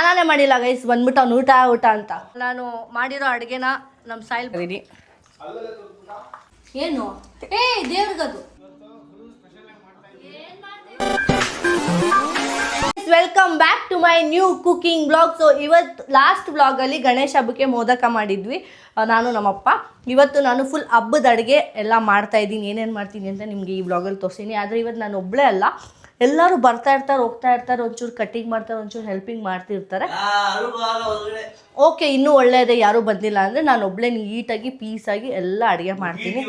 ಸ್ನಾನನೇ ಮಾಡಿಲ್ಲ ಗೈಸ್ ಬಂದ್ಬಿಟ್ಟು ಅವ್ನು ಊಟ ಊಟ ಅಂತ. ನಾನು ಮಾಡಿರೋ ಅಡುಗೆನ ನಮ್ಮ ಸಾಯಿಲ್ ಬರೀನಿ ಏನು? ಏ ದೇವ್ರಿಗದು. Welcome back to my new cooking blog so ಇವತ್ತು ಲಾಸ್ಟ್ ಬ್ಲಾಗಲ್ಲಿ ಗಣೇಶ ಹಬ್ಬಕ್ಕೆ ಮೋದಕ ಮಾಡಿದ್ವಿ. ನಾನು ನಮ್ಮಪ್ಪ. ಇವತ್ತು ನಾನು ಫುಲ್ ಹಬ್ಬದ ಅಡುಗೆ ಎಲ್ಲ ಮಾಡ್ತಾ ಇದ್ದೀನಿ. ಏನೇನು ಮಾಡ್ತೀನಿ ಅಂತ ನಿಮಗೆ ಈ ಬ್ಲಾಗಲ್ಲಿ ತೋರಿಸ್ತೀನಿ. ಆದರೆ ಇವತ್ತು ನಾನು ಒಬ್ಬಳೇ ಅಲ್ಲ. ಎಲ್ಲರೂ ಬರ್ತಾ ಇರ್ತಾರೆ ಹೋಗ್ತಾ ಇರ್ತಾರೆ ಒಂಚೂರು ಕಟ್ಟಿಂಗ್ ಮಾಡ್ತಾರೆ ಒಂಚೂರು ಹೆಲ್ಪಿಂಗ್ ಮಾಡ್ತಿರ್ತಾರೆ. ಓಕೆ ಇನ್ನೂ ಒಳ್ಳೆಯದೇ ಯಾರೂ ಬಂದಿಲ್ಲ ಅಂದರೆ ನಾನು ಒಬ್ಬಳೇ ನೀಟಾಗಿ ಪೀಸಾಗಿ ಎಲ್ಲ ಅಡುಗೆ ಮಾಡ್ತೀನಿ.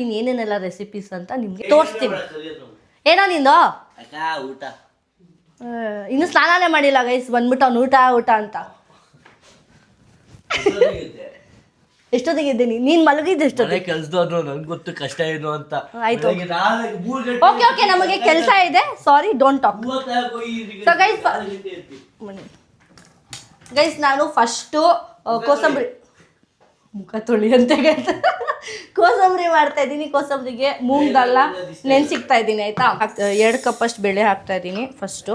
ಇನ್ನು ಏನೇನೆಲ್ಲ ರೆಸಿಪೀಸ್ ಅಂತ ನಿಮಗೆ ತೋರಿಸ್ತೀನಿ. ಏನೋ ನಿಂದು? ಊಟ? ಇನ್ನು ಸ್ನಾನನೇ ಮಾಡಿಲ್ಲ ಗೈಸ್ ಬಂದ್ಬಿಟ್ಟು ಅವ್ನು ಊಟ ಊಟ ಅಂತ. ಎಷ್ಟೊತ್ತಿಗೆ ಇದ್ದೀನಿ ನೀನು ಮಲಗಿದ್ದು ಎಷ್ಟೊತ್ತಿಗೆ? ಕೆಲ್ಸದವ್ರು ನನ್ಗೆ ಗೊತ್ತು ಕಷ್ಟ ಏನು ಅಂತ. ಆಯ್ತು. ಬೆಳಗ್ಗೆ ನಾಲ್ಕು ಮೂರು ಗಂಟೆ ಓಕೆ ಓಕೆ ನಮಗೆ ಕೆಲಸ ಇದೆ. Sorry don't talk So guys, ಗಂಟೆ ಇರ್ತೀವಿ. ಗೈಸ್ ನಾನು ಫಸ್ಟು ಕೋಸಂಬರಿ ಮುಖ ತೊಳಿ ಅಂತ ಹೇಳ್ತಾ ಕೋಸಂಬರಿ ಮಾಡ್ತಾ ಇದ್ದೀನಿ. ಕೋಸಂಬರಿಗೆ ಮೂಂಗಲ್ಲ ನೆನ್ಸಿಕ್ತಾ ಇದ್ದೀನಿ ಆಯ್ತಾ? ಎರಡು ಕಪ್ಪಷ್ಟು ಬೆಳೆ ಹಾಕ್ತಾ ಇದ್ದೀನಿ ಫಸ್ಟು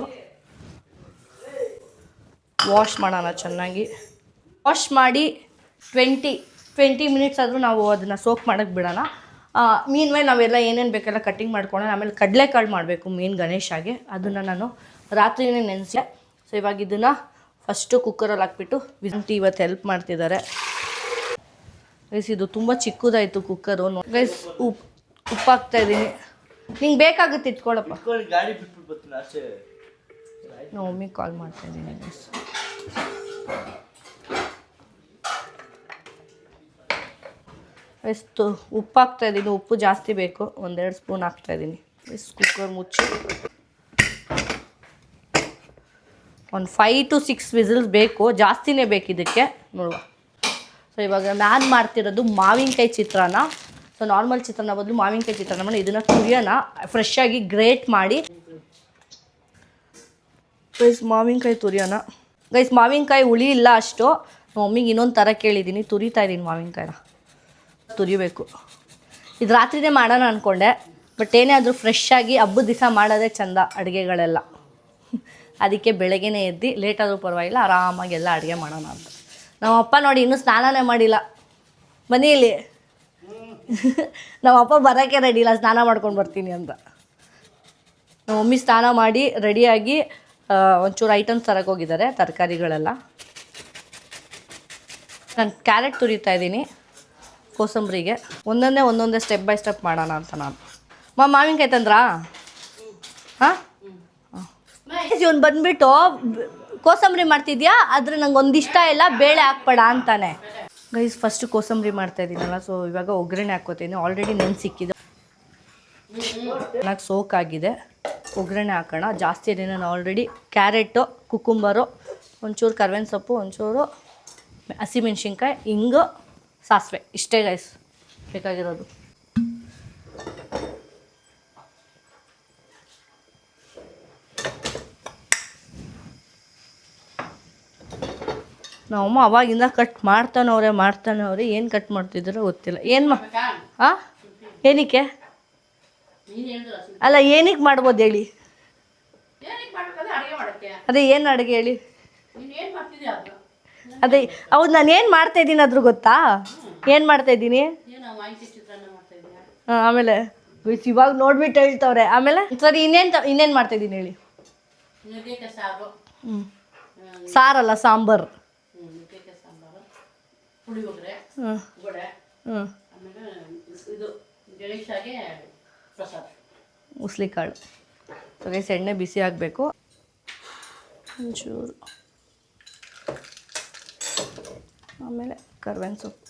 ವಾಶ್ ಮಾಡೋಣ ಚೆನ್ನಾಗಿ. ವಾಶ್ ಮಾಡಿ ಟ್ವೆಂಟಿ ಟ್ವೆಂಟಿ ಮಿನಿಟ್ಸ್ ಆದರೂ ನಾವು ಅದನ್ನು ಸೋಕ್ ಮಾಡೋಕ್ಕೆ ಬಿಡೋಣ. ಮೀನ್ ಮೇಲೆ ನಾವೆಲ್ಲ ಏನೇನು ಬೇಕೆಲ್ಲ ಕಟ್ಟಿಂಗ್ ಮಾಡ್ಕೊಳ್ಳೋಣ. ಆಮೇಲೆ ಕಡಲೆಕಾಳು ಮಾಡಬೇಕು ಮೀನು ಗಣೇಶಾಗೆ ಅದನ್ನು ನಾನು ರಾತ್ರಿನೇ ನೆನೆಸಿದೆ ಸೊ ಇವಾಗ ಇದನ್ನು ಫಸ್ಟು ಕುಕ್ಕರಲ್ಲಿ ಹಾಕ್ಬಿಟ್ಟು ವಿಂಟಿ ಇವತ್ತು ಹೆಲ್ಪ್ ಮಾಡ್ತಿದ್ದಾರೆ. ಗೈಸ್ ಇದು ತುಂಬ ಚಿಕ್ಕದಾಯಿತು ಕುಕ್ಕರು ಗೈಸ್ ಉಪ್ಪು ಉಪ್ಪು ಹಾಕ್ತಾ ಇದ್ದೀನಿ. ನಿಂಗೆ ಬೇಕಾಗುತ್ತೆ ಇಟ್ಕೊಳ್ಳಪ್ಪ ನಾವು ಮಮ್ಮಿಗೆ ಕಾಲ್ ಮಾಡ್ತಾ ಇದ್ದೀನಿ ಗೈಸ್ ಎಷ್ಟು ಉಪ್ಪು ಹಾಕ್ತಾ ಇದ್ದೀನಿ, ಉಪ್ಪು ಜಾಸ್ತಿ ಬೇಕು. ಒಂದೆರಡು ಸ್ಪೂನ್ ಹಾಕ್ತಾ ಇದ್ದೀನಿ. ಎಷ್ಟು ಕುಕ್ಕರ್ ಮುಚ್ಚಿ. ಒಂದು ಫೈ ಟು ಸಿಕ್ಸ್ ವಿಸಿಲ್ಸ್ ಬೇಕು. ಜಾಸ್ತಿನೇ ಬೇಕು ಇದಕ್ಕೆ. ನೋಡುವ. ಸೊ ಇವಾಗ ನಾನು ಮಾಡ್ತಿರೋದು ಮಾವಿನಕಾಯಿ ಚಿತ್ರಾನ್ನ. ಸೊ ನಾರ್ಮಲ್ ಚಿತ್ರಾನ್ನ ಬದಲು ಮಾವಿನಕಾಯಿ ಚಿತ್ರಾನ್ನ ಮಾಡಿ ಇದನ್ನು ತುರಿಯೋಣ. ಫ್ರೆಶ್ ಗ್ರೇಟ್ ಮಾಡಿ. ಗೈಸ್ ಮಾವಿನಕಾಯಿ ತುರಿಯೋಣ. ಗೈಸ್ ಮಾವಿನಕಾಯಿ ಹುಳಿ ಇಲ್ಲ ಅಷ್ಟು. ಮಮ್ಮಿಗೆ ಇನ್ನೊಂದು ಥರ ಕೇಳಿದ್ದೀನಿ ತುರಿತಾ ಇದ್ದೀನಿ ಮಾವಿನಕಾಯಿನ. ತುರಿಬೇಕು. ಇದು ರಾತ್ರಿನೇ ಮಾಡೋಣ ಅಂದ್ಕೊಂಡೆ ಬಟ್ ಏನೇ ಆದರೂ ಫ್ರೆಶ್ ಆಗಿ ಹಬ್ಬದ ದಿವಸ ಮಾಡೋದೇ ಚಂದ ಅಡುಗೆಗಳೆಲ್ಲ. ಅದಕ್ಕೆ ಬೆಳಗ್ಗೆನೇ ಎದ್ದು ಲೇಟ್ ಆದರೂ ಪರವಾಗಿಲ್ಲ, ಆರಾಮಾಗಿ ಎಲ್ಲ ಅಡುಗೆ ಮಾಡೋಣ ಅಂತ. ನಮ್ಮ ಅಪ್ಪ ನೋಡಿ ಇನ್ನೂ ಸ್ನಾನನೇ ಮಾಡಿಲ್ಲ. ಮನೆಯಲ್ಲಿ ಇಲ್ಲಿ. ನಮ್ಮ ಅಪ್ಪ ಬರೋಕ್ಕೆ ರೆಡಿ ಇಲ್ಲ, ಸ್ನಾನ ಮಾಡ್ಕೊಂಡು ಬರ್ತೀನಿ ಅಂತ. ನಮ್ಮ ಮಮ್ಮಿ ಸ್ನಾನ ಮಾಡಿ ರೆಡಿಯಾಗಿ ಒಂಚೂರು ಐಟಮ್ಸ್ ತರಕ್ಕೆ ಹೋಗಿದ್ದಾರೆ, ತರಕಾರಿಗಳೆಲ್ಲ. ನಾನು ಕ್ಯಾರೆಟ್ ತುರಿತಾ ಇದ್ದೀನಿ. ಕೋಸಂಬರಿಗೆ ಒಂದೊಂದೇ ಒಂದೊಂದೇ ಸ್ಟೆಪ್ ಬೈ ಸ್ಟೆಪ್ ಮಾಡೋಣ ಅಂತ ನಾನು. ಮಾ, ಮಾವಿನಕಾಯಿ ತಂದ್ರಾ? ಹಾಂ? ಇವನು ಬಂದ್ಬಿಟ್ಟು ಕೋಸಂಬರಿ ಮಾಡ್ತಿದ್ಯಾ? ಆದರೆ ನಂಗೆ ಒಂದಿಷ್ಟ ಇಲ್ಲ, ಬೇಳೆ ಹಾಕ್ಬೇಡ ಅಂತಾನೆ. ಗೈಸ್ ಫಸ್ಟ್ ಕೋಸಂಬರಿ ಮಾಡ್ತಾ ಇದ್ದೀನಲ್ಲ ಸೊ ಇವಾಗ ಒಗ್ಗರಣೆ ಹಾಕೋತೀನಿ. ಆಲ್ರೆಡಿ ನೆನ್ ಸಿಕ್ಕಿದೆ. ನನಗೆ ಸೋಕಾಗಿದೆ ಒಗ್ಗರಣೆ ಹಾಕೋಣ. ಜಾಸ್ತಿ ಇದೆ ನಾನು ಆಲ್ರೆಡಿ ಕ್ಯಾರೆಟು ಕುಕುಂಬರು ಒಂಚೂರು ಕರ್ಬೇವಿನ ಸೊಪ್ಪು, ಒಂಚೂರು ಹಸಿಮೆಣ್ಸಿನ್ಕಾಯಿ ಹಿಂಗು ಸಾಸಿವೆ. ಇಷ್ಟೇ ಗೈಸ್ ಬೇಕಾಗಿರೋದು. ನಮ್ಮಮ್ಮ ಅವಾಗಿಂದ ಕಟ್ ಮಾಡ್ತಾನವ್ರೆ ಮಾಡ್ತಾನವ್ರೆ. ಏನು ಕಟ್ ಮಾಡ್ತಿದ್ರು ಗೊತ್ತಿಲ್ಲ. ಏನು ಮಾ ಹಾಂ ಏನಕ್ಕೆ? ಅಲ್ಲ ಏನಕ್ಕೆ ಮಾಡ್ಬೋದು ಹೇಳಿ? ಅದೇ ಏನು ಅಡುಗೆ ಹೇಳಿ? ಅದೇ ಹೌದು ನಾನು ಏನು ಮಾಡ್ತಾ ಇದ್ದೀನಿ ಅದ್ರ ಗೊತ್ತಾ? ಏನು ಮಾಡ್ತಾ ಇದ್ದೀನಿ? ಹಾಂ ಆಮೇಲೆ ಇವಾಗ ನೋಡ್ಬಿಟ್ಟು ಹೇಳ್ತವ್ರೆ. ಆಮೇಲೆ? ಸರಿ ಇನ್ನೇನು ಇನ್ನೇನು ಮಾಡ್ತಾ ಇದ್ದೀನಿ ಹೇಳಿ. ಹ್ಞೂ ಸಾರಲ್ಲ ಸಾಂಬಾರು. ಹ್ಞೂ ಹ್ಞೂ ಆಮೇಲೆ ಇದು ಗಣೇಶಾಗೆ ಪ್ರಸಾದ. ಉಸ್ಲಿಕಾಳು. ಸೊ ಎಣ್ಣೆ ಬಿಸಿ ಆಗಬೇಕು. ಒಂಚೂರು ಆಮೇಲೆ ಕರ್ಬೇವಿನ ಸೊಪ್ಪು.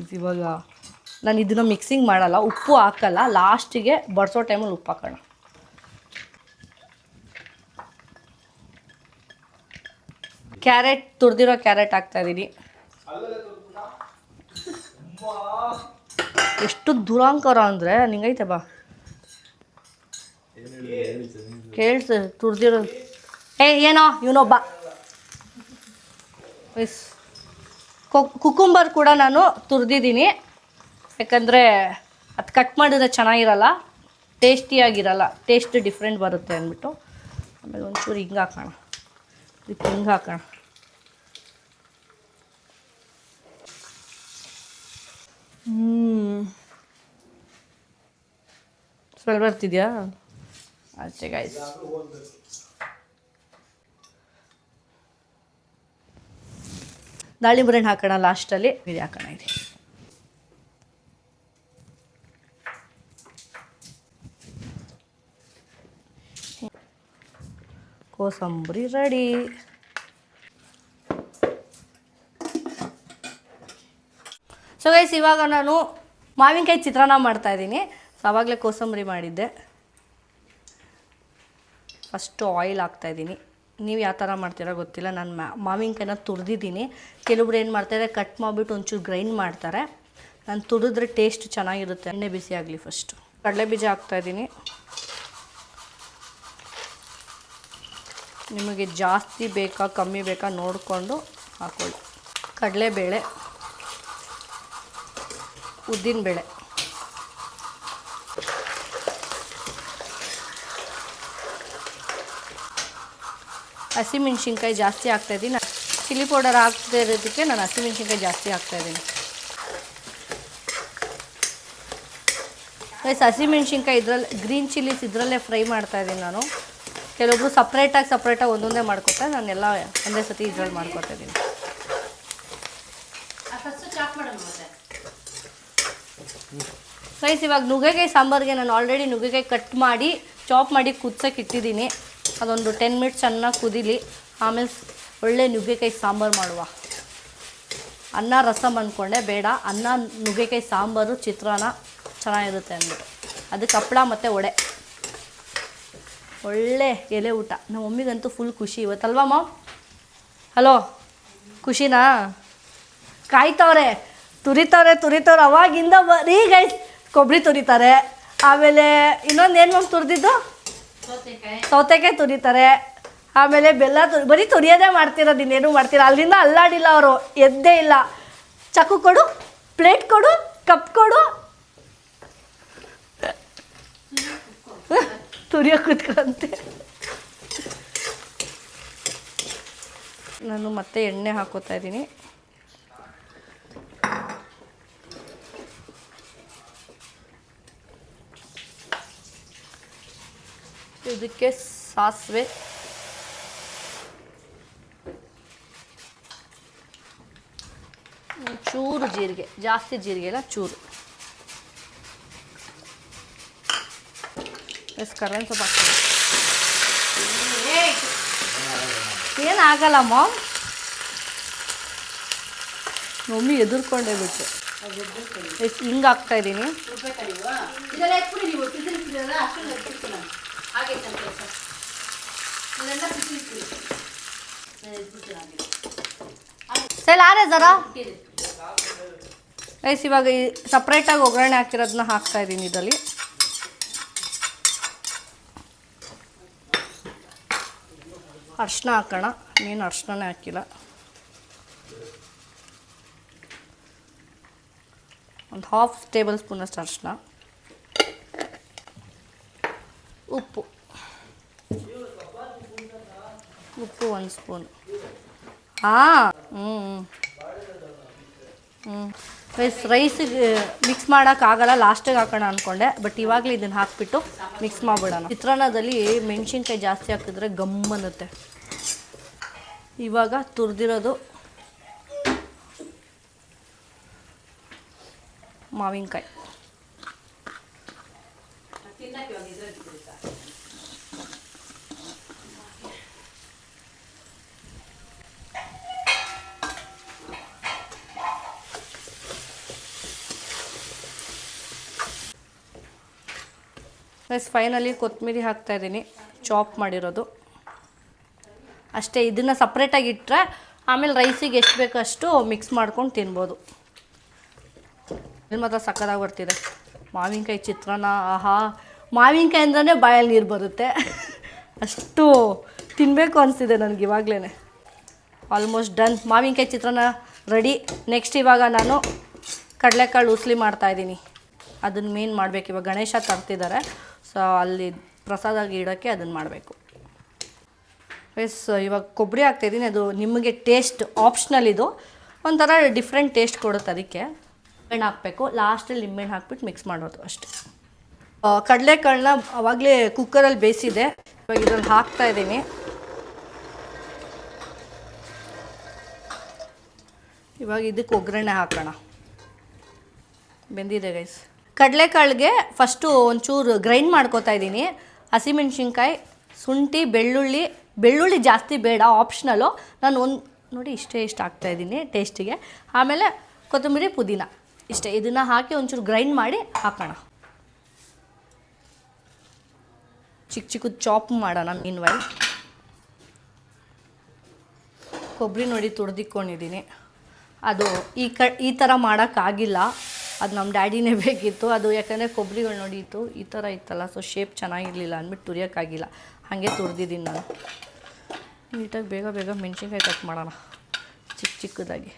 ಇದು ಇವಾಗ ನಾನು ಇದನ್ನು ಮಿಕ್ಸಿಂಗ್ ಮಾಡಲ್ಲ ಉಪ್ಪು ಹಾಕಲ್ಲ ಲಾಸ್ಟಿಗೆ ಬಡಿಸೋ ಟೈಮಲ್ಲಿ ಉಪ್ಪು ಹಾಕೋಣ. ಕ್ಯಾರೆಟ್ ತುರಿದಿರೋ ಕ್ಯಾರೆಟ್ ಹಾಕ್ತಾ ಇದ್ದೀನಿ. ಎಷ್ಟು ದುರಾಂಕರ ಅಂದರೆ, ನಿಂಗೈತೆ ಬಾ. ಕೇಳ್ಸ, ತುರ್ದಿರೋ. ಏ, ಏನೋ ಇವನೊಬ್ಬ ಎಸ್. ಕುಕುಂಬರ್ ಕೂಡ ನಾನು ತುರಿದಿದ್ದೀನಿ. ಯಾಕಂದರೆ, ಅದು ಕಟ್ ಮಾಡಿದ್ರೆ ಚೆನ್ನಾಗಿರಲ್ಲ, ಟೇಸ್ಟಿಯಾಗಿರಲ್ಲ, ಟೇಸ್ಟ್ ಡಿಫ್ರೆಂಟ್ ಬರುತ್ತೆ ಅಂದ್ಬಿಟ್ಟು. ಆಮೇಲೆ ಒಂಚೂರು ಹಿಂಗೆ ಹಾಕೋಣ. ಇದಕ್ಕೆ ಹಿಂಗೆ ಹಾಕೋಣ. ಸ್ಮೆಲ್ ಬರ್ತಿದ್ಯಾ? ಅಷ್ಟೇ ಗಾಯ್ಸ್ ದಾಳಿಂಬೆ ಹಣ್ಣು ಹಾಕೋಣ ಲಾಸ್ಟಲ್ಲಿ ಇದು ಹಾಕೋಣ ಇದೆ. ಕೋಸಂಬರಿ ರೆಡಿ ಸೊ ಗೈಸ್ ಇವಾಗ ನಾನು ಮಾವಿನಕಾಯಿ ಚಿತ್ರಾನ್ನ ಮಾಡ್ತಾ ಇದ್ದೀನಿ. ಸೊ ಆವಾಗಲೇ ಕೋಸಂಬರಿ ಮಾಡಿದ್ದೆ. ಫಸ್ಟು ಆಯಿಲ್ ಹಾಕ್ತಾಯಿದ್ದೀನಿ ನೀವು ಯಾವ ಥರ ಮಾಡ್ತೀರೋ ಗೊತ್ತಿಲ್ಲ. ನಾನು ಮಾವಿನಕಾಯಿನ ತುರಿದಿದ್ದೀನಿ. ಕೆಲವೊಬ್ರು ಏನು ಮಾಡ್ತಾರೆ ಕಟ್ ಮಾಡಿಬಿಟ್ಟು ಒಂಚೂರು ಗ್ರೈಂಡ್ ಮಾಡ್ತಾರೆ. ನಾನು ತುರಿದ್ರೆ ಟೇಸ್ಟ್ ಚೆನ್ನಾಗಿರುತ್ತೆ. ಎಣ್ಣೆ ಬಿಸಿ ಆಗಲಿ ಫಸ್ಟು ಕಡಲೆ ಬೀಜ ಹಾಕ್ತಾಯಿದ್ದೀನಿ ನಿಮಗೆ ಜಾಸ್ತಿ ಬೇಕಾ, ಕಮ್ಮಿ ಬೇಕಾ ನೋಡಿಕೊಂಡು ಹಾಕೊಳ್ಳಿ. ಕಡಲೆಬೇಳೆ. ಉದ್ದಿನಬೇಳೆ ಹಸಿಮೆಣ್ಸಿನ್ಕಾಯಿ ಜಾಸ್ತಿ ಹಾಕ್ತಾಯಿದ್ದೀನಿ ಚಿಲ್ಲಿ ಪೌಡರ್ ಹಾಕದೇ ಇರೋದಕ್ಕೆ ನಾನು ಹಸಿಮೆಣ್ಸಿನ್ಕಾಯಿ ಜಾಸ್ತಿ ಹಾಕ್ತಾಯಿದ್ದೀನಿ ಗೈಸ್ ಹಸಿಮೆಣ್ಸಿನ್ಕಾಯಿ ಇದರಲ್ಲಿ ಗ್ರೀನ್ ಚಿಲ್ಲೀಸ್ ಇದರಲ್ಲೇ ಫ್ರೈ ಮಾಡ್ತಾಯಿದ್ದೀನಿ ನಾನು. ಕೆಲವೊಬ್ರು ಸಪ್ರೇಟಾಗಿ ಸಪ್ರೇಟಾಗಿ ಒಂದೊಂದೇ ಮಾಡ್ಕೊತಾರೆ. ನಾನೆಲ್ಲ ಒಂದೇ ಸತಿ ಇದ್ರಲ್ಲಿ ಮಾಡ್ಕೊತಾ ಇದ್ದೀನಿ ಫಸ್ಟ್ ಚಾಪ್ ಮಾಡೋಣ ಮತ್ತೆ ಗೈಸ್ ಇವಾಗ ನುಗ್ಗೆಕಾಯಿ ಸಾಂಬಾರಿಗೆ ನಾನು ಆಲ್ರೆಡಿ ನುಗ್ಗೆಕಾಯಿ ಕಟ್ ಮಾಡಿ ಚಾಪ್ ಮಾಡಿ ಕುದ್ಸೋಕೆ ಇಟ್ಟಿದ್ದೀನಿ. ಅದೊಂದು ಟೆನ್ ಮಿನಿಟ್ಸ್ ಚೆನ್ನಾಗಿ ಕುದೀಲಿ. ಆಮೇಲೆ ಒಳ್ಳೆ ನುಗ್ಗೆಕಾಯಿ ಸಾಂಬಾರು ಮಾಡುವ. ಅನ್ನ ರಸಮ್ ಅಂದ್ಕೊಂಡೆ ಬೇಡ. ಅನ್ನ, ನುಗ್ಗೆಕಾಯಿ ಸಾಂಬಾರು, ಚಿತ್ರಾನ್ನ ಚೆನ್ನಾಗಿರುತ್ತೆ ಅಂದ್ಬಿಟ್ಟು. ಅದಕ್ಕೆ ಹಪ್ಪಳ ಮತ್ತು ಒಡೆ ಒಳ್ಳೆ ಎಲೆ ಊಟ. ನಮ್ಮ ಮಮ್ಮಿಗಂತೂ ಫುಲ್ ಖುಷಿ. ಇವತ್ತಲ್ವಾ, ಮಾಮ್? ಹಲೋ ಖುಷಿನಾ? ಕಾಯ್ತವ್ರೆ. ತುರಿತವ್ರೆ ತುರಿತವ್ರೆ. ಅವಾಗಿಂದ ಬರೀ ಗೈಸ್ ಕೊಬ್ಬರಿ ತುರಿತಾರೆ. ಆಮೇಲೆ ಇನ್ನೊಂದು ಏನು ಮ್ಯಾಮ್ ತುರಿದಿದ್ದು? ಸೌತೆಕಾಯಿ. ಸೌತೆಕಾಯಿ ತುರಿತಾರೆ. ಆಮೇಲೆ ಬೆಲ್ಲ ತುರಿ ಬರೀ ತುರಿಯೋದೇ ಮಾಡ್ತಿರೋದು ಇನ್ನೇನು ಮಾಡ್ತೀರ? ಅಲ್ಲಿಂದ ಅಲ್ಲಾಡಿಲ್ಲ ಅವರು ಎದ್ದೇ ಇಲ್ಲ. ಚಕು ಕೊಡು ಪ್ಲೇಟ್ ಕೊಡು ಕಪ್ ಕೊಡು. ತುರಿಯೋ ಕುತ್ಕೊಂತೆ. ನಾನು ಮತ್ತೆ ಎಣ್ಣೆ ಹಾಕೋತಾ ಇದ್ದೀನಿ. ಇದಕ್ಕೆ ಸಾಸಿವೆ. ಚೂರು ಜೀರಿಗೆ, ಜಾಸ್ತಿ ಜೀರಿಗೆ ಇಲ್ಲ ಚೂರು. ಎಸ್ ಕರ್ಬೇವಿನ ಸೊಪ್ಪು ಹಾಕ್ತೀನಿ. ಏನಾಗಲ್ಲ ಮಾಮ್ ಮಮ್ಮಿ ಎದುರ್ಕೊಂಡೇ ಬಿಟ್ಟು ಹಿಂಗೆ ಹಾಕ್ತಾ ಇದ್ದೀನಿ. ರುಬ್ಬೇಕಾ ನೀವು ಇದೆಲ್ಲ ಸರಿ ಆರೆ ಜರಾ ಐಸ್ ಇವಾಗ ಈ ಸಪ್ರೇಟಾಗಿ ಒಗ್ಗರಣೆ ಹಾಕಿರೋದನ್ನ ಹಾಕ್ತಾ ಇದ್ದೀನಿ ಇದರಲ್ಲಿ. ಅರ್ಶಿನ ಹಾಕೋಣ. ನೀನು ಅರ್ಶಿನೇ ಹಾಕಿಲ್ಲ. ಒಂದು ಹಾಫ್ ಟೇಬಲ್ ಸ್ಪೂನಷ್ಟು ಅರ್ಶಿನ. ಉಪ್ಪು. ಉಪ್ಪು ಒಂದು ಸ್ಪೂನ್. ಹಾಂ ಹ್ಞೂ ಹ್ಞೂ ರೈಸ್ ರೈಸಿಗೆ ಮಿಕ್ಸ್ ಮಾಡೋಕ್ಕಾಗಲ್ಲ ಲಾಸ್ಟಿಗೆ ಹಾಕೋಣ ಅಂದ್ಕೊಂಡೆ ಬಟ್ ಇವಾಗಲೇ ಇದನ್ನು ಹಾಕಿಬಿಟ್ಟು ಮಿಕ್ಸ್ ಮಾಡಿಬಿಡೋಣ. ಚಿತ್ರಾನ್ನದಲ್ಲಿ ಮೆಣಸಿನ್ಕಾಯಿ ಜಾಸ್ತಿ ಹಾಕಿದ್ರೆ ಗಮ್ ಅನ್ನುತ್ತೆ. ಇವಾಗ ತುರಿದಿರೋದು ಮಾವಿನಕಾಯಿ. ರೈಸ್ ಫೈನಲಿ ಕೊತ್ತಂಬರಿ ಹಾಕ್ತಾ ಇದ್ದೀನಿ. ಚಾಪ್ ಮಾಡಿರೋದು. ಅಷ್ಟೇ, ಇದನ್ನು ಸಪ್ರೇಟಾಗಿ ಇಟ್ಟರೆ ಆಮೇಲೆ ರೈಸಿಗೆ ಎಷ್ಟು ಬೇಕೋ ಅಷ್ಟು ಮಿಕ್ಸ್ ಮಾಡ್ಕೊಂಡು ತಿನ್ಬೋದು. ಇದು ಮಾತ್ರ ಸಕ್ಕದಾಗಿ ಬರ್ತಿದೆ. ಮಾವಿನಕಾಯಿ ಚಿತ್ರಾನ್ನ, ಆಹಾ. ಮಾವಿನಕಾಯಿ ಅಂದ್ರೆ ಬಾಯಲ್ಲಿ ನೀರು ಬರುತ್ತೆ. ಅಷ್ಟು ತಿನ್ನಬೇಕು ಅನಿಸ್ತಿದೆ ನನಗೆ ಇವಾಗಲೇ ಆಲ್ಮೋಸ್ಟ್ ಡನ್ ಮಾವಿನಕಾಯಿ ಚಿತ್ರಾನ್ನ ರೆಡಿ ನೆಕ್ಸ್ಟ್ ಇವಾಗ ನಾನು ಕಡಲೆಕಾಳು ಉಸ್ಲಿ ಮಾಡ್ತಾಯಿದ್ದೀನಿ ಅದನ್ನು ಮೇನ್ ಮಾಡಬೇಕು. ಇವಾಗ ಗಣೇಶ ತರ್ತಿದ್ದಾರೆ ಸೊ ಅಲ್ಲಿ ಪ್ರಸಾದ ಇಡೋಕ್ಕೆ ಅದನ್ನು ಮಾಡಬೇಕು. ಎಸ್ ಇವಾಗ ಕೊಬ್ಬರಿ ಹಾಕ್ತಾಯಿದ್ದೀನಿ ಅದು ನಿಮಗೆ ಟೇಸ್ಟ್ ಆಪ್ಷನಲ್ ಇದು. ಒಂಥರ ಡಿಫ್ರೆಂಟ್ ಟೇಸ್ಟ್ ಕೊಡುತ್ತೆ ಅದಕ್ಕೆ. ಹಣ್ಣು ಹಾಕಬೇಕು. ಲಾಸ್ಟಲ್ಲಿ ನಿಂಬೆಹಣ್ಣು ಹಾಕ್ಬಿಟ್ಟು ಮಿಕ್ಸ್ ಮಾಡೋದು ಅಷ್ಟೇ. ಕಡಲೆಕಾಳನ್ನ ಅವಾಗಲೇ ಕುಕ್ಕರಲ್ಲಿ ಬೇಯಿಸಿದೆ. ಇವಾಗ ಇದ್ರಲ್ಲಿ ಹಾಕ್ತಾ ಇದ್ದೀನಿ. ಇವಾಗ ಇದಕ್ಕೆ ಒಗ್ಗರಣೆ ಹಾಕೋಣ. ಬೆಂದಿದೆ ಗೈಸ್ ಕಡಲೆಕಾಳಿಗೆ ಫಸ್ಟು ಒಂಚೂರು ಗ್ರೈಂಡ್ ಮಾಡ್ಕೋತಾ ಇದ್ದೀನಿ. ಹಸಿಮೆಣ್ಸಿನ್ಕಾಯಿ, ಶುಂಠಿ, ಬೆಳ್ಳುಳ್ಳಿ ಬೆಳ್ಳುಳ್ಳಿ ಜಾಸ್ತಿ ಬೇಡ ಆಪ್ಷನಲ್ಲು ನಾನು ಒಂದು ನೋಡಿ ಇಷ್ಟೇ ಇಷ್ಟ ಹಾಕ್ತಾ ಇದ್ದೀನಿ ಟೇಸ್ಟಿಗೆ ಆಮೇಲೆ ಕೊತ್ತಂಬರಿ ಪುದೀನ. ಇಷ್ಟೇ, ಇದನ್ನು ಹಾಕಿ ಒಂಚೂರು ಗ್ರೈಂಡ್ ಮಾಡಿ ಹಾಕೋಣ. ಚಿಕ್ಕ ಚಿಕ್ಕದು ಚಾಪ್ ಮಾಡೋಣ ಇನ್ವೈಲ್ ಕೊಬ್ಬರಿ ನೋಡಿ ತುಡ್ದಿಕ್ಕೊಂಡಿದ್ದೀನಿ ಅದು ಈ ಕ ಈ ಥರ ಮಾಡೋಕ್ಕಾಗಿಲ್ಲ. ಅದು ನಮ್ಮ ಡ್ಯಾಡಿನೇ ಬೇಕಿತ್ತು. ಅದು ಯಾಕಂದರೆ ಕೊಬ್ಬರಿಗಳು ನೋಡಿತ್ತು ಈ ಥರ ಇತ್ತಲ್ಲ ಸೊ ಶೇಪ್ ಚೆನ್ನಾಗಿರಲಿಲ್ಲ ಅಂದ್ಬಿಟ್ಟು ತುರಿಯೋಕ್ಕಾಗಿಲ್ಲ. ಹಾಗೆ ತುರಿದಿದ್ದೀನಿ ನಾನು. ನೀಟಾಗಿ ಬೇಗ ಬೇಗ ಮೆಣಸಿನ್ಕಾಯಿ ಕಟ್ ಮಾಡೋಣ. ಚಿಕ್ಕ ಚಿಕ್ಕದಾಗಿ.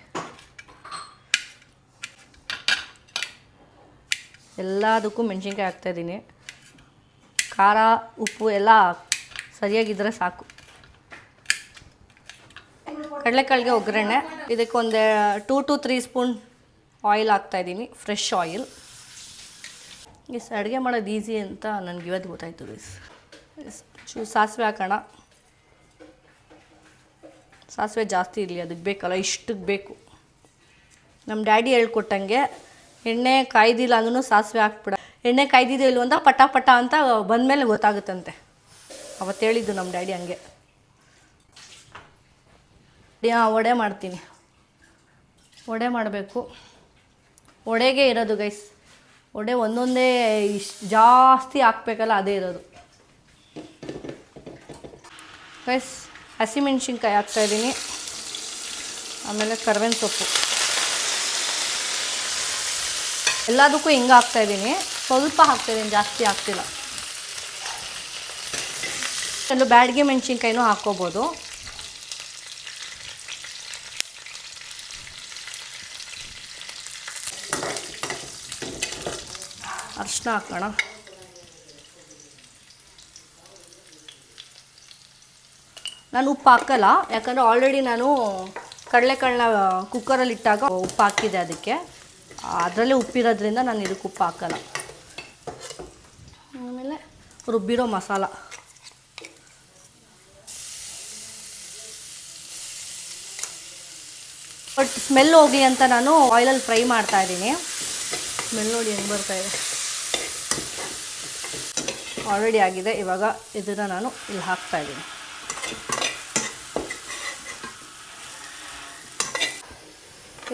ಎಲ್ಲದಕ್ಕೂ ಮೆಣಸಿನ್ಕಾಯಿ ಹಾಕ್ತಾಯಿದ್ದೀನಿ ಖಾರ, ಉಪ್ಪು ಎಲ್ಲ ಸರಿಯಾಗಿದ್ದರೆ ಸಾಕು. ಕಡಲೆಕಾಳಿಗೆ ಒಗ್ಗರಣೆ. ಇದಕ್ಕೆ ಒಂದು two to three spoon oil ಹಾಕ್ತಾಯಿದ್ದೀನಿ ಫ್ರೆಶ್ ಆಯಿಲ್ ಎಸ್ ಅಡುಗೆ ಮಾಡೋದು ಈಸಿ ಅಂತ ನನಗೆ ಇವತ್ತು ಗೊತ್ತಾಯಿತು ಗೈಸ್ ಚೂ ಸಾಸಿವೆ ಹಾಕೋಣ. ಸಾಸಿವೆ ಜಾಸ್ತಿ ಇರಲಿ ಅದಕ್ಕೆ ಬೇಕಲ್ಲ ಇಷ್ಟಕ್ಕೆ ಬೇಕು. ನಮ್ಮ ಡ್ಯಾಡಿ ಹೇಳ್ಕೊಟ್ಟಂಗೆ, ಎಣ್ಣೆ ಕಾಯ್ದಿಲ್ಲ ಅಂದ್ರೂ ಸಾಸಿವೆ ಹಾಕ್ಬಿಡ. ಎಣ್ಣೆ ಕಾಯ್ದಿದೆ ಇಲ್ವ ಅಂತ ಪಟ ಪಟ ಅಂತ ಬಂದಮೇಲೆ ಗೊತ್ತಾಗುತ್ತಂತೆ. ಅವತ್ತು ಹೇಳಿದ್ದು ನಮ್ಮ ಡ್ಯಾಡಿ ಹಂಗೆ. ವಡೆ ಮಾಡ್ತೀನಿ. ವಡೆ ಮಾಡಬೇಕು. ವಡೆಗೆ ಇರೋದು ಗೈಸ್ ಒಡೆ ಒಂದೊಂದೇ ಇಷ್ಟು ಜಾಸ್ತಿ ಹಾಕ್ಬೇಕಲ್ಲ ಅದೇ ಇರೋದು. ಗೈಸ್ ಹಸಿಮೆಣ್ಸಿನ್ಕಾಯಿ ಹಾಕ್ತಾಯಿದ್ದೀನಿ ಆಮೇಲೆ ಕರ್ಬೇವಿನ ಸೊಪ್ಪು ಎಲ್ಲದಕ್ಕೂ ಹಿಂಗೆ ಹಾಕ್ತಾಯಿದ್ದೀನಿ ಸ್ವಲ್ಪ ಹಾಕ್ತಾಯಿದ್ದೀನಿ ಜಾಸ್ತಿ ಹಾಕ್ತಿಲ್ಲ. ಕೆಲವು ಬ್ಯಾಡ್ಗೆ ಮೆಣಸಿನ್ಕಾಯಿನೂ ಹಾಕ್ಕೋಬೋದು. ಅರಿಶಿನ ಹಾಕೋಣ. ನಾನು ಉಪ್ಪು ಹಾಕಲ್ಲ, ಯಾಕಂದರೆ ಆಲ್ರೆಡಿ ನಾನು ಕಡಲೆಕಾಳನ್ನ ಕುಕ್ಕರಲ್ಲಿ ಇಟ್ಟಾಗ ಉಪ್ಪು ಹಾಕಿದೆ ಅದಕ್ಕೆ. ಅದರಲ್ಲೇ ಉಪ್ಪಿರೋದ್ರಿಂದ ನಾನು ಇದಕ್ಕೆ ಉಪ್ಪು ಹಾಕಲ್ಲ. ಆಮೇಲೆ ರುಬ್ಬಿರೋ ಮಸಾಲ. ಬಟ್ ಸ್ಮೆಲ್ ಹೋಗಲಿ ಅಂತ ನಾನು ಆಯಿಲಲ್ಲಿ ಫ್ರೈ ಮಾಡ್ತಾ ಇದ್ದೀನಿ. ಸ್ಮೆಲ್ ನೋಡಿ ಹೆಂಗೆ ಬರ್ತಾಯಿದೆ ಆಲ್ರೆಡಿ ಆಗಿದೆ. ಇವಾಗ ಇದನ್ನು ನಾನು ಇಲ್ಲಿ ಹಾಕ್ತಾ ಇದ್ದೀನಿ.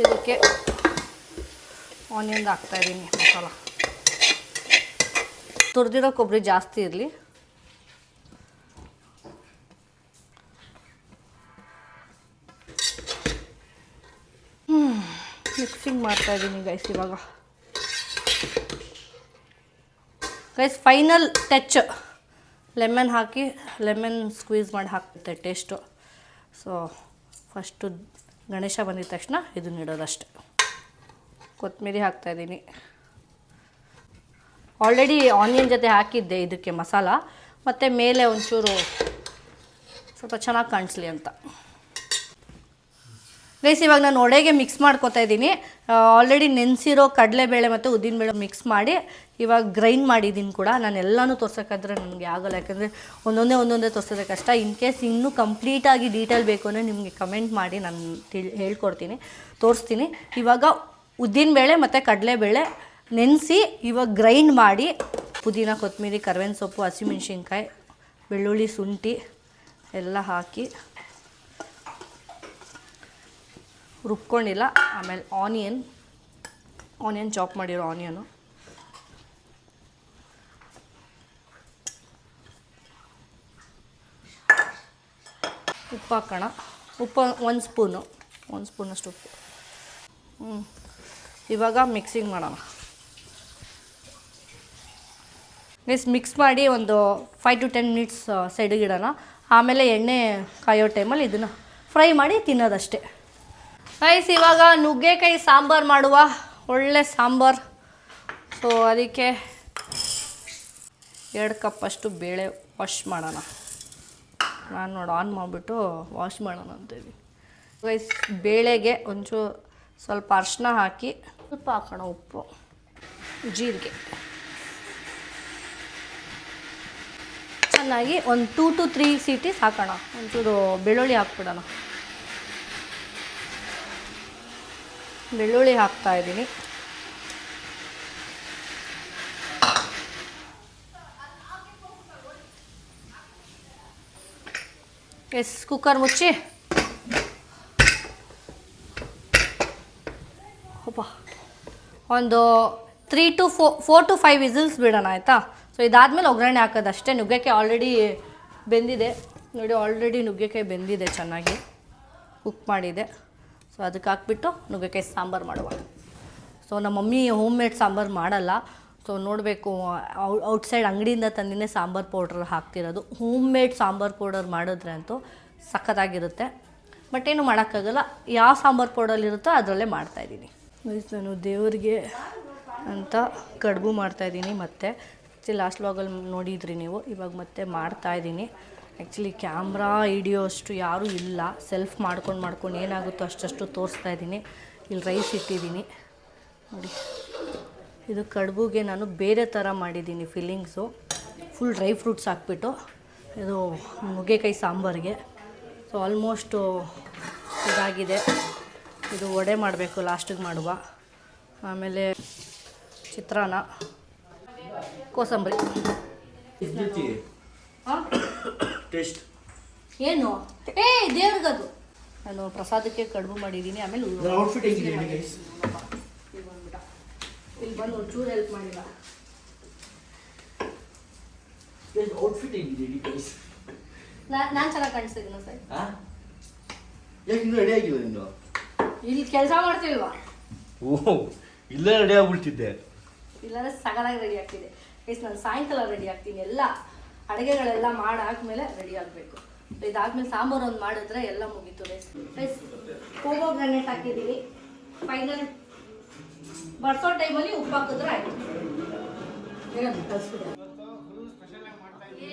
ಇದಕ್ಕೆ ಆನಿಯನ್ ಹಾಕ್ತಾ ಇದ್ದೀನಿ, ಮಸಾಲ. ತುರಿದಿರೋ ಕೊಬ್ಬರಿ ಜಾಸ್ತಿ ಇರಲಿ. ಮಿಕ್ಸಿಂಗ್ ಮಾಡ್ತಾ ಇದ್ದೀನಿ ಗೈಸ್ ಇವಾಗ. ಗೈಸ್ ಫೈನಲ್ ಟಚ್ ಲೆಮನ್ ಹಾಕಿ ಲೆಮನ್ ಸ್ಕ್ವೀಸ್ ಮಾಡಿ ಹಾಕ್ತೆ ಟೇಸ್ಟು ಸೊ ಫಸ್ಟು ಗಣೇಶ ಬಂದಿದ ತಕ್ಷಣ ಇದನ್ನ ಇಡೋದಷ್ಟೆ ಕೊತ್ತಂಬರಿ ಹಾಕ್ತಾಯಿದ್ದೀನಿ ಆಲ್ರೆಡಿ ಆನಿಯನ್ ಜೊತೆ ಹಾಕಿದ್ದೆ ಇದಕ್ಕೆ ಮಸಾಲ. ಮತ್ತು ಮೇಲೆ ಒಂಚೂರು ಸ್ವಲ್ಪ ಚೆನ್ನಾಗಿ ಕಾಣಿಸ್ಲಿ ಅಂತ. ಗೈಸ್, ಇವಾಗ ನಾನು ಒಡೆಗೆ ಮಿಕ್ಸ್ ಮಾಡ್ಕೊತಾ ಇದ್ದೀನಿ. ಆಲ್ರೆಡಿ ನೆನೆಸಿರೋ ಕಡಲೆಬೇಳೆ ಮತ್ತು ಉದ್ದಿನಬೇಳೆ ಮಿಕ್ಸ್ ಮಾಡಿ ಇವಾಗ ಗ್ರೈಂಡ್ ಮಾಡಿದ್ದೀನಿ ಕೂಡ. ನಾನು ಎಲ್ಲನೂ ತೋರ್ಸೋಕ್ಕಾದ್ರೆ ನನಗೆ ಆಗಲ್ಲ. ಯಾಕಂದರೆ ಒಂದೊಂದೇ ಒಂದೊಂದೇ ತೋರ್ಸೋದಕ್ಕೆ ಕಷ್ಟ. ಇನ್ ಕೇಸ್ ಇನ್ನೂ ಕಂಪ್ಲೀಟಾಗಿ ಡೀಟೇಲ್ ಬೇಕು ಅಂದರೆ ನಿಮಗೆ ಕಮೆಂಟ್ ಮಾಡಿ ನಾನು ತಿಳಿ, ಹೇಳ್ಕೊಡ್ತೀನಿ. ತೋರಿಸ್ತೀನಿ. ಇವಾಗ ಉದ್ದಿನಬೇಳೆ ಮತ್ತು ಕಡಲೆಬೇಳೆ ನೆನೆಸಿ ಇವಾಗ ಗ್ರೈಂಡ್ ಮಾಡಿ ಪುದೀನ ಕೊತ್ತಂಬರಿ ಕರ್ಬೇವಿನ ಸೊಪ್ಪು, ಹಸಿಮೆಣ್ಸಿನ್ಕಾಯಿ, ಬೆಳ್ಳುಳ್ಳಿ, ಶುಂಠಿ ಎಲ್ಲ ಹಾಕಿ ರುಬ್ಕೊಂಡಿಲ್ಲ. ಆಮೇಲೆ ಆನಿಯನ್ ಆನಿಯನ್ ಚಾಪ್ ಮಾಡಿರೋ ಆನಿಯನು. ಉಪ್ಪು ಹಾಕೋಣ. ಉಪ್ಪು ಒಂದು ಸ್ಪೂನು. ಒಂದು ಸ್ಪೂನಷ್ಟು ಉಪ್ಪು. ಹ್ಞೂ ಇವಾಗ ಮಿಕ್ಸಿಂಗ್ ಮಾಡೋಣ. ನೆಕ್ಸ್ಟ್ ಮಿಕ್ಸ್ ಮಾಡಿ ಒಂದು ಫೈವ್ ಟು ಟೆನ್ ಮಿನಿಟ್ಸ್ ಸೈಡಿಗೆ ಇಡೋಣ. ಆಮೇಲೆ ಎಣ್ಣೆ ಕಾಯೋ ಟೈಮಲ್ಲಿ ಇದನ್ನು ಫ್ರೈ ಮಾಡಿ ತಿನ್ನೋದಷ್ಟೇ. ಗೈಸ್ ಇವಾಗ ನುಗ್ಗೆಕಾಯಿ ಸಾಂಬಾರು ಮಾಡುವ. ಒಳ್ಳೆ ಸಾಂಬಾರು. ಸೊ ಅದಕ್ಕೆ ಎರಡು ಕಪ್ಪಷ್ಟು ಬೇಳೆ ವಾಶ್ ಮಾಡೋಣ. ನಾನು ನೋಡಿ ಆನ್ ಮಾಡಿಬಿಟ್ಟು ವಾಶ್ ಮಾಡೋಣ ಅಂತೇಳಿ ಗೈಸ್ ಬೇಳೆಗೆ ಒಂಚೂರು ಸ್ವಲ್ಪ ಅರ್ಶಿನ ಹಾಕಿ ಸ್ವಲ್ಪ ಹಾಕೋಣ, ಉಪ್ಪು. ಜೀರಿಗೆ. ಚೆನ್ನಾಗಿ ಒಂದು ಟೂ ಟು ತ್ರೀ ಸೀಟೀಸ್ ಹಾಕೋಣ ಒಂಚೂರು ಬೆಳ್ಳುಳ್ಳಿ ಹಾಕ್ಬಿಡೋಣ. ಬೆಳ್ಳುಳ್ಳಿ ಹಾಕ್ತಾ ಇದ್ದೀನಿ. ಎಸ್ ಕುಕ್ಕರ್ ಮುಚ್ಚಿ. ಒಂದು three to four four to five whistles ಬಿಡೋಣ, ಆಯಿತಾ? ಸೊ ಇದಾದಮೇಲೆ ಒಗ್ಗರಣೆ ಹಾಕೋದು ಅಷ್ಟೇ. ನುಗ್ಗೆಕಾಯಿ ಆಲ್ರೆಡಿ ಬೆಂದಿದೆ. ನೋಡಿ ಆಲ್ರೆಡಿ ನುಗ್ಗೆಕಾಯಿ ಬೆಂದಿದೆ, ಚೆನ್ನಾಗಿ. ಕುಕ್ ಮಾಡಿದೆ. ಸೊ ಅದಕ್ಕೆ ಹಾಕ್ಬಿಟ್ಟು ನುಗ್ಗೆಕಾಯಿ ಸಾಂಬಾರು ಮಾಡುವ. ಸೊ ನಮ್ಮ ಮಮ್ಮಿ ಹೋಮ್ ಮೇಡ್ ಸಾಂಬಾರು ಮಾಡಲ್ಲ. ಸೊ ನೋಡಬೇಕು ಔಟ್ಸೈಡ್ ಅಂಗಡಿಯಿಂದ ತಂದಿನೇ ಸಾಂಬಾರು ಪೌಡ್ರ್ ಹಾಕ್ತಿರೋದು. ಹೋಮ್ ಮೇಡ್ ಸಾಂಬಾರು ಪೌಡರ್ ಮಾಡಿದ್ರೆ ಅಂತೂ ಸಖತ್ತಾಗಿರುತ್ತೆ. ಬಟ್ ಏನು ಮಾಡೋಕ್ಕಾಗಲ್ಲ. ಯಾವ ಸಾಂಬಾರು ಪೌಡರ್ ಇರುತ್ತೋ ಅದರಲ್ಲೇ ಮಾಡ್ತಾಯಿದ್ದೀನಿ ನಾನು ದೇವರಿಗೆ ಅಂತ ಕಡುಬು ಮಾಡ್ತಾಯಿದ್ದೀನಿ ಮತ್ತು. ಲಾಸ್ಟ್ ವ್ಲಾಗಲ್ಲಿ ನೋಡಿದ್ರಿ ನೀವು. ಇವಾಗ ಮತ್ತೆ ಮಾಡ್ತಾಯಿದ್ದೀನಿ ಆ್ಯಕ್ಚುಲಿ ಕ್ಯಾಮ್ರಾ ಹಿಡಿಯೋ ಅಷ್ಟು ಯಾರೂ ಇಲ್ಲ. ಸೆಲ್ಫ್ ಮಾಡ್ಕೊಂಡು ಮಾಡ್ಕೊಂಡು ಏನಾಗುತ್ತೋ ಅಷ್ಟಷ್ಟು ತೋರಿಸ್ತಾ ಇದ್ದೀನಿ. ಇಲ್ಲಿ ರೈಸ್ ಇಟ್ಟಿದ್ದೀನಿ. ನೋಡಿ. ಇದು ಕಡುಬುಗೆ ನಾನು ಬೇರೆ ಥರ ಮಾಡಿದ್ದೀನಿ ಫಿಲ್ಲಿಂಗ್ಸು ಫುಲ್ ಡ್ರೈ ಫ್ರೂಟ್ಸ್ ಹಾಕ್ಬಿಟ್ಟು. ಇದು ನುಗ್ಗೆಕಾಯಿ ಸಾಂಬಾರಿಗೆ. ಸೊ ಆಲ್ಮೋಸ್ಟು ಇದಾಗಿದೆ. ಇದು ವಡೆ ಮಾಡಬೇಕು ಲಾಸ್ಟಿಗೆ ಮಾಡುವ. ಆಮೇಲೆ ಚಿತ್ರಾನ್ನ ಕೋಸಂಬರಿ. ಟೇಸ್ಟ್. ಏನು? ಏ ದೇವ್ರಿಗದು. ನಾನು ಪ್ರಸಾದಕ್ಕೆ ಕಡುಬು ಮಾಡಿದ್ದೀನಿ ಆಮೇಲೆ ಔಟ್ಫಿಟ್ ಹೇಗಿದೆ ಹೇಳಿ ಗೈಸ್ ಇಲ್ಲಿ ಬಂದ್ಬಿಟ್ಟ ಇಲ್ಲಿ ಬಂದು ಒಂಚೂರು ಹೆಲ್ಪ್ ಮಾಡಿಲ್ಲ ಔಟ್ಫಿಟ್ ಹೇಗಿದೆ ಹೇಳಿ ಗೈಸ್ ನಾನು ಚೆನ್ನಾಗಿ ಕಾಣಿಸ್ತಿದ್ದೀನಿ ಸರ್? ಹಾ ಯಾಕೆ ಇನ್ನೂ ರೆಡಿ ಆಗಿಲ್ಲ ನೀನು ಇಲ್ಲಿ ಕೆಲಸ ಮಾಡ್ತಿಲ್ವಾ? ಓಹ್ ಇಲ್ಲ ರೆಡಿ ಆಗ್ಬಿಡ್ತಿದ್ದೆ. ಇಲ್ಲಾಂದ್ರೆ ಸಗಲಾಗಿ ರೆಡಿ ಆಗ್ತಿದೆ. ಗೈಸ್ ನಾನು ಸಾಯಂಕಾಲ ರೆಡಿ ಆಗ್ತೀನಿ ಎಲ್ಲ. ಅಡುಗೆಗಳೆಲ್ಲ ಮಾಡಾದ್ಮೇಲೆ ರೆಡಿ ಆಗಬೇಕು. ಇದಾದ್ಮೇಲೆ ಸಾಂಬಾರು ಒಂದು ಮಾಡಿದ್ರೆ ಎಲ್ಲ ಮುಗೀತು. ರೈಸ್ ಕೋಮೋ ಗ್ರಾನೇಟ್ ಹಾಕಿದ್ದೀನಿ ಫೈನಲ್ ಬರ್ಸೋ ಟೈಮಲ್ಲಿ ಉಪ್ಪು ಹಾಕಿದ್ರೆ ಆಯ್ತು.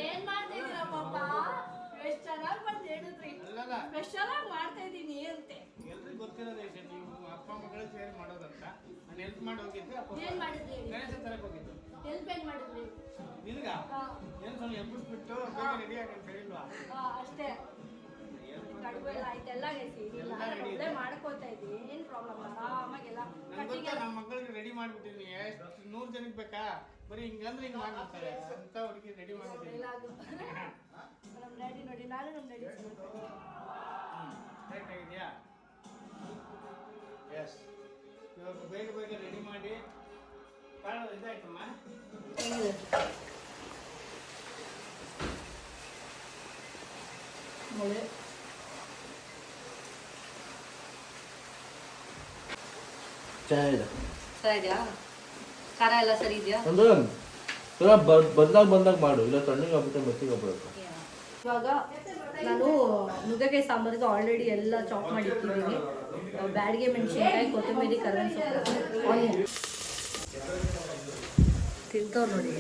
ಏನ್ ಮಾಡ್ತಿದ್ದೀರಾ ಪಾಪ? ಎಷ್ಟು ಚೆನ್ನಾಗ್ ಬಂದ್ ಹೇಳಿದ್ರಿ. Special ಆಗ್ ಮಾಡ್ತಾ ಇದೀನಿ ಅಂತೆ. ಎಲ್ರಿಗೂ ಗೊತ್ತಿರೋದೇ ನೀವು ಅಪ್ಪ ಮಗಳು ಸೇರಿ ಮಾಡೋದಂತ. ನಾನು ಹೆಲ್ಪ್ ಮಾಡಿ ಹೋಗಿದ್ದೆ ಅಪ್ಪ ಏನ್ ಮಾಡಿದ್ರಿ ಗಣೇಶ ತರಕ್ಕೆ ಹೋಗಿದ್ದು. ಮಾಡಿದ್ರಿ? ನಿನಗ. ಏನು ಸ್ವಲ್ಪ ಎಬ್ಬಿಸ್ಬಿಟ್ಟು ಬೇಗ ರೆಡಿ ಆಗಂತ ಹೇಳಿಲ್ವಾ? ಆ, ಅಷ್ಟೇ. ಕಡುಬು ಎಲ್ಲ ಗೈಸಿ ಇಲ್ಲ ಒಳ್ಳೆ ಮಾಡ್ಕೋತಾ ಇದ್ದೀನಿ ಏನ್ ಪ್ರಾಬ್ಲಮ್ ಆರಾಮಾಗೆಲ್ಲ. ನನ್ಗೆ ಕಟ್ಟಿಂಗ್ ಗೊತ್ತಾ ನಮ್ಮ ಮಗಳಿಗೆ ರೆಡಿ ಎಷ್ಟು ನೂರು ಜನಕ್ಕೆ ಬೇಕಾ? ಬರೀ ಹಿಂಗಂದ್ರೆ ಹಿಂಗೆ ಮಾಡ್ಬಿಡ್ತಾರೆ. ಅಂತ ಹುಡುಗಿ ರೆಡಿ ಮಾಡ್ಬಿಟ್ಟಿನಿ ನಮ್ಮ ಡ್ಯಾಡಿ ನೋಡಿ ನಾನು ನಮ್ಮ ಡ್ಯಾಡಿ ಕರೆಕ್ಟ್ ಆಗಿದೆಯಾ? ಎಸ್ ಇವಾಗ ಬೇಗ ಬೇಗ ರೆಡಿ ಮಾಡಿ ಚೆನ್ನಾಗಿದೆ. ಸರಿ ಇದೆಯಾ ಖಾರ ಎಲ್ಲ ಸರಿ ಇದೆಯಾ? ಅಂದ್ರೆ ಬದ್ಲಾಗ ಬಂದಾಗ ಮಾಡು ಇಲ್ಲ ತಣ್ಣಗೆ ಆಗ್ಬಿಟ್ಟೆ ಮೆತ್ತಿಗೆ ಆಗ್ಬಿಡುತ್ತೆ. ಇವಾಗ ನಾನು ನುಗ್ಗೆಕಾಯಿ ಸಾಂಬಾರಿಗೆ ಆಲ್ರೆಡಿ ಎಲ್ಲ ಚಾಪ್ ಮಾಡಿ ಇಟ್ಟಿದ್ದೀನಿ ಬ್ಯಾಡಿಗೆ ಮೆಣಸಿನ್ಕಾಯಿ ಕೊತ್ತಂಬರಿ ಕರ್ಬೇವಿನ ಸೊಪ್ಪು. ಆನಿಯನ್ ತಿಂತವ್ರು ನೋಡಿ.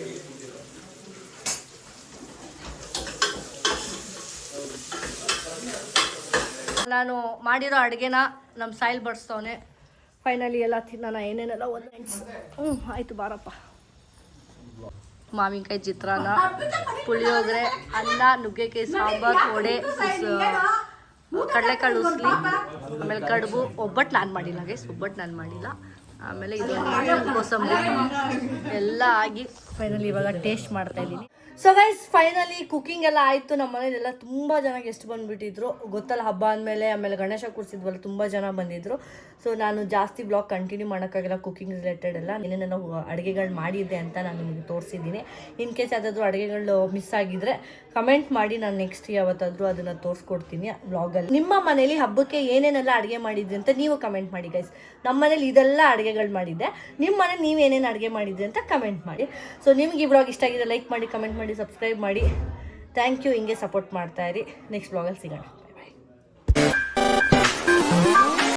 ನಾನು ಮಾಡಿರೋ ಅಡುಗೆನ ನಮ್ಮ ಸಾಯಿಲ್ ಬಡಿಸ್ತವನೆ. ಫೈನಲಿ ಎಲ್ಲ ತಿನ್ನೋಣ, ಏನೇನೆಲ್ಲ ಒಂದು ಹ್ಞೂ ಆಯಿತು ಬಾರಪ್ಪ. ಮಾವಿನಕಾಯಿ ಚಿತ್ರಾನ್ನ, ಪುಳಿಯೋಗರೆ, ಅನ್ನ, ನುಗ್ಗೆಕಾಯಿ ಸಾಂಬಾರ್, ವಡೆ ಕಡಲೆಕಾಳು ಉಸ್ಲಿ, ಆಮೇಲೆ ಕಡುಬು. ಒಬ್ಬಟ್ಟು ನಾನು ಮಾಡಿಲ್ಲ ಗೈಸ್ ಒಬ್ಬಟ್ಟು ನಾನು ಮಾಡಿಲ್ಲ. ಆಮೇಲೆ ಇದು ಕೋಸಂಬರಿ ಎಲ್ಲ ಆಗಿ ಫೈನಲಿ ಇವಾಗ ಟೇಸ್ಟ್ ಮಾಡ್ತಾ ಇದ್ದೀನಿ. ಸೊ ಗೈಸ್ ಫೈನಲಿ ಕುಕಿಂಗ್ ಎಲ್ಲ ಆಯಿತು. ನಮ್ಮ ಮನೇಲೆಲ್ಲ ತುಂಬ ಜನ ಗೆಸ್ಟ್ ಬಂದುಬಿಟ್ಟಿದ್ರು. ಗೊತ್ತಲ್ಲ, ಹಬ್ಬ ಅಂದಮೇಲೆ ಆಮೇಲೆ ಗಣೇಶ ಕೂರಿಸಿದ್ವಲ್ಲ, ತುಂಬ ಜನ ಬಂದಿದ್ದರು ಸೊ ನಾನು ಜಾಸ್ತಿ ಬ್ಲಾಗ್ ಕಂಟಿನ್ಯೂ ಮಾಡೋಕ್ಕಾಗಿಲ್ಲ ಕುಕಿಂಗ್ ರಿಲೇಟೆಡ್ ಎಲ್ಲ. ಏನೇನೋ ಅಡುಗೆಗಳು ಮಾಡಿದ್ದೆ ಅಂತ ನಾನು ನಿಮಗೆ ತೋರಿಸಿದ್ದೀನಿ. ಇನ್ ಕೇಸ್ ಯಾವುದಾದ್ರು ಅಡುಗೆಗಳು ಮಿಸ್ ಆಗಿದ್ರೆ ಕಮೆಂಟ್ ಮಾಡಿ ನಾನು ನೆಕ್ಸ್ಟ್ ಯಾವತ್ತಾದರೂ ಅದನ್ನು ತೋರಿಸ್ಕೊಡ್ತೀನಿ ಬ್ಲಾಗಲ್ಲಿ ನಿಮ್ಮ ಮನೇಲಿ ಹಬ್ಬಕ್ಕೆ ಏನೇನೆಲ್ಲ ಅಡುಗೆ ಮಾಡಿದ್ರಿ ಅಂತ ನೀವು ಕಮೆಂಟ್ ಮಾಡಿ ಗೈಸ್ ನಮ್ಮ ಮನೇಲಿ ಇದೆಲ್ಲ ಅಡುಗೆಗಳು ಮಾಡಿದ್ದೆ. ನಿಮ್ಮ ಮನೇಲಿ ನೀವು ಏನೇನು ಅಡುಗೆ ಮಾಡಿದ್ರಿ ಅಂತ ಕಮೆಂಟ್ ಮಾಡಿ. ಸೊ ನಿಮ್ಗೆ ಈ ಬ್ಲಾಗ್ ಇಷ್ಟ ಆಗಿದೆ ಲೈಕ್ ಮಾಡಿ ಕಮೆಂಟ್ ಮಾಡಿ ಸಬ್ಸ್ಕ್ರೈಬ್ ಮಾಡಿ. ಥ್ಯಾಂಕ್ ಯು ಹಿಂಗೆ ಸಪೋರ್ಟ್ ಮಾಡ್ತಾ ಇರಿ. ನೆಕ್ಸ್ಟ್ ಬ್ಲಾಗಲ್ಲಿ ಸಿಗೋಣ.